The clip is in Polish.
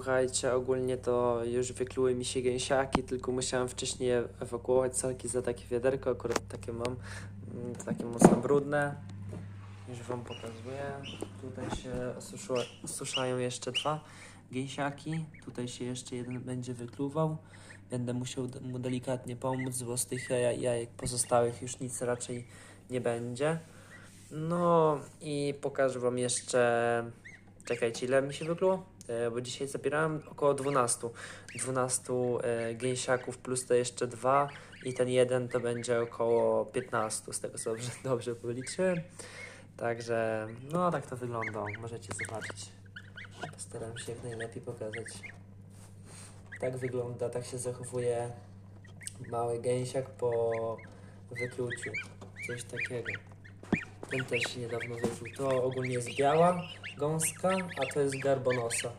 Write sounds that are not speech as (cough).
słuchajcie, ogólnie to już wykluły mi się gęsiaki, tylko musiałem wcześniej ewakuować solki za takie wiaderko, akurat takie mam, mm, takie mocno brudne. Już wam pokazuję. Tutaj się osuszyło, osuszają jeszcze dwa gęsiaki. Tutaj się jeszcze jeden będzie wykluwał. Będę musiał mu delikatnie pomóc, bo z tych jaj- jajek pozostałych już nic raczej nie będzie. No i pokażę wam jeszcze. Czekajcie, ile mi się wykluło? E, Bo dzisiaj zabierałem około 12. 12 e, gęsiaków plus te jeszcze dwa i ten jeden to będzie około 15, z tego co dobrze, (laughs) dobrze policzyłem. Także no tak to wygląda, możecie zobaczyć. Postaram się jak najlepiej pokazać. Tak wygląda, tak się zachowuje mały gęsiak po wykluciu. Coś takiego. Ten też niedawno wykluł. To ogólnie jest biała gąska, a to jest garbonosa.